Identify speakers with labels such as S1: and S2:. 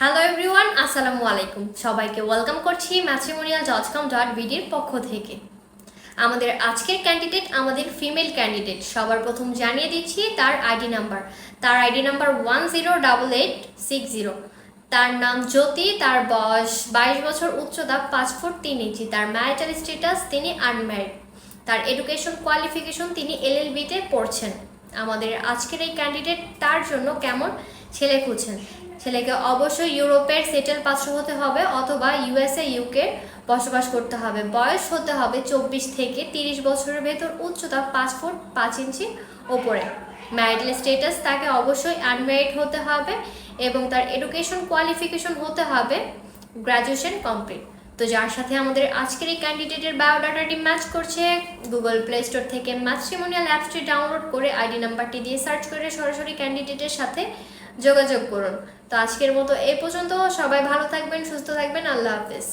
S1: Hello everyone আসসালামু আলাইকুম। সবাইকে ওয়েলকাম করছি ম্যাট্রিমোনিয়াল ডট কম ডট বিডির পক্ষ থেকে। আমাদের আজকের ক্যান্ডিডেট আমাদের ফিমেল ক্যান্ডিডেট সবার প্রথম জানিয়ে দিচ্ছি তার আইডি নাম্বার তার ID number one zero double eight six zero তার নাম জ্যোতি, তার বয়স বাইশ বছর, উচ্চতা পাঁচ ফুট তিন ইঞ্চি। তার ম্যারিটাল স্ট্যাটাস তিনি আনম্যারিড তার এডুকেশন কোয়ালিফিকেশন তিনি এলএলবিতে পড়ছেন। আমাদের আজকের এই ক্যান্ডিডেট তার জন্য কেমন ছেলে খুঁজছেন? ছেলেকে অবশ্যই ইউরোপের সেটেল পাত্র হতে হবে অথবা ইউএসএ ইউকে বসবাস করতে হবে। বয়স হতে হবে চব্বিশ থেকে তিরিশ বছরের ভেতর, উচ্চতা পাঁচ ফুট পাঁচ ইঞ্চি ওপরে। ম্যারিটাল স্টেটাস তাকে অবশ্যই আনম্যারিড হতে হবে এবং তার এডুকেশন কোয়ালিফিকেশন হতে হবে গ্র্যাজুয়েশন কমপ্লিট তো যার সাথে আমাদের আজকের এই ক্যান্ডিডেটের বায়োডাটাটি ম্যাচ করছে গুগল প্লে স্টোর থেকে ম্যাট্রিমোনিয়াল অ্যাপসটি ডাউনলোড করে আইডি নাম্বারটি দিয়ে সার্চ করে সরাসরি ক্যান্ডিডেটের সাথে যোগাযোগ করুন। তো আজকের মতো এ পর্যন্ত। সবাই ভালো থাকবেন সুস্থ থাকবেন। আল্লাহ হাফেজ।